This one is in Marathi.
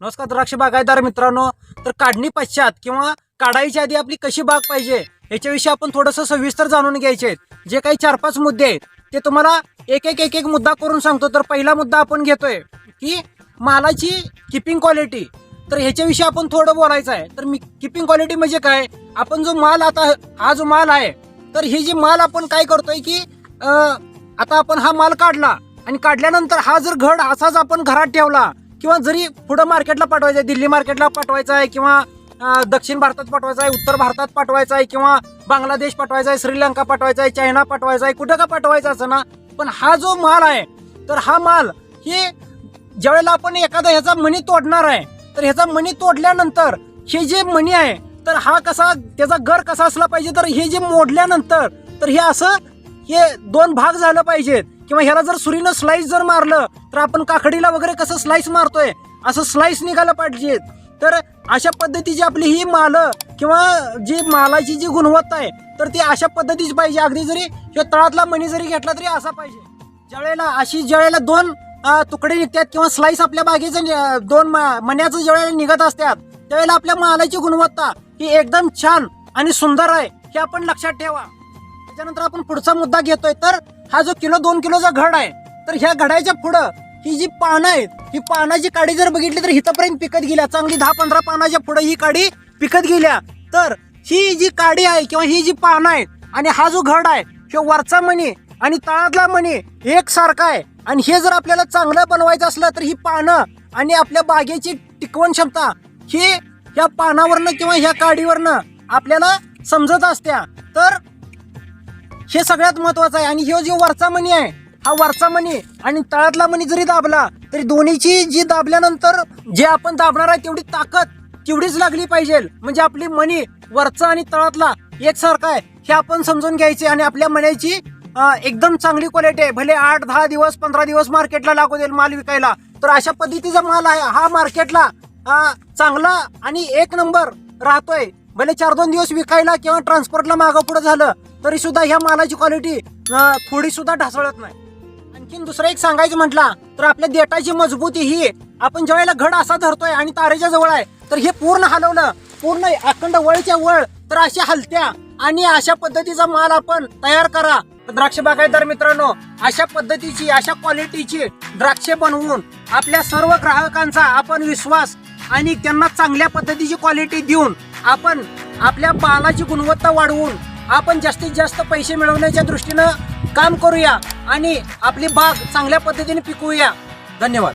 नमस्कार द्राक्ष बागायदार मित्रांनो. तर काढणी पश्चात किंवा काढायच्या आधी आपली कशी बाग पाहिजे याच्याविषयी आपण थोडंसं सविस्तर जाणून घ्यायचे आहेत. जे काही चार पाच मुद्दे आहेत ते तुम्हाला एक एक एक एक मुद्दा करून सांगतो. तर पहिला मुद्दा आपण घेतोय की मालाची किपिंग क्वालिटी तर ह्याच्याविषयी आपण थोडं बोलायचं आहे. तर मी किपिंग क्वालिटी म्हणजे काय? आपण जो माल आता हा जो माल आहे तर हे जे माल आपण काय करतोय की आता आपण हा माल काढला आणि काढल्यानंतर हा जर घड असाच आपण घरात ठेवला किंवा जरी पुढं मार्केटला पाठवायचं आहे दिल्ली मार्केटला पाठवायचा आहे किंवा दक्षिण भारतात पाठवायचा आहे उत्तर भारतात पाठवायचा आहे किंवा बांगलादेश पाठवायचा आहे श्रीलंका पाठवायचा आहे चायना पाठवायचा आहे कुठं का पाठवायचा असं ना पण हा जो माल आहे तर हा माल हे ज्यावेळेला आपण एखादा ह्याचा मणी तोडणार आहे तर ह्याचा मणी तोडल्यानंतर हे जे मणी आहे तर हा कसा त्याचा घर कसा असला पाहिजे तर हे जे मोडल्यानंतर तर हे असं हे दोन भाग झालं पाहिजेत. किंवा ह्याला जर सुरीनं स्लाईस जर मारलं तर आपण काकडीला वगैरे कसं स्लाईस मारतोय? असं स्लाईस निघालं पाहिजे. तर अशा पद्धतीची आपली ही माल किंवा जी मालाची जी गुणवत्ता आहे तर ती अशा पद्धतीची पाहिजे. अगदी जरी किंवा तळातला मणी जरी घेतला तरी असा पाहिजे. ज्यावेळेला अशी ज्यावेळेला दोन तुकडे निघतात किंवा स्लाईस आपल्या बागेचं दोन मण्याचं ज्यावेळेला निघत असतात त्यावेळेला आपल्या मालाची गुणवत्ता ही एकदम छान आणि सुंदर आहे हे आपण लक्षात ठेवा. त्याच्यानंतर आपण पुढचा मुद्दा घेतोय. तर हा जो किलो दोन किलोचा घड आहे तर ह्या घडाच्या पुढं ही जी पानं आहेत ही पानाची काडी जर बघितली तर हिथपर्यंत पिकत गेल्या. चांगली दहा पंधरा पानाच्या पुढे ही काडी पिकत गेल्या. तर ही जी काडी आहे किंवा ही जी पानं आहेत आणि हा जो घड आहे हे वरचा मणी आणि तळातला मणी एकसारखा आहे. आणि हे जर आपल्याला चांगलं बनवायचं असलं तर ही पानं आणि आपल्या बागेची टिकवण क्षमता ही ह्या पानावरनं किंवा ह्या काडीवरनं आपल्याला समजत असत्या. तर हे सगळ्यात महत्वाचं आहे. आणि हे जो वरचा मणी आहे हा वरचा मणी आणि तळातला मणी जरी दाबला तरी दोन्हीची जी दाबल्यानंतर जे आपण दाबणार आहे तेवढी ताकद तेवढीच लागली पाहिजे. म्हणजे आपली मणी वरचा आणि तळातला एकसारखा आहे हे आपण समजून घ्यायचे. आणि आपल्या मण्याची एकदम चांगली क्वालिटी आहे. भले आठ दहा दिवस पंधरा दिवस मार्केटला लागू देईल माल विकायला तर अशा पद्धतीचा माल आहे. हा मार्केटला चांगला आणि एक नंबर राहतोय. भले चार दोन दिवस विकायला किंवा ट्रान्सपोर्टला मागं पुढे झालं तरी सुद्धा ह्या मालाची क्वालिटी थोडी सुद्धा ढासळत नाही. आणखीन दुसरं एक सांगायचं म्हटला तर आपल्या देटाची मजबूती ही आपण ज्यावेळेला घड असा धरतोय आणि तारेच्या जवळ आहे तर हे पूर्ण हलवलं पूर्ण अखंड वळच्या वळ तर अशा हलत्या आणि अशा पद्धतीचा माल आपण तयार करा. द्राक्ष बागायतदार मित्रांनो अशा पद्धतीची अशा क्वालिटीची द्राक्षे बनवून आपल्या सर्व ग्राहकांचा आपण विश्वास आणि त्यांना चांगल्या पद्धतीची क्वालिटी देऊन आपण आपल्या मालाची गुणवत्ता वाढवून आपण जास्तीत जास्त पैसे मिळवण्याच्या दृष्टीनं काम करूया आणि आपली बाग चांगल्या पद्धतीने पिकवूया. धन्यवाद.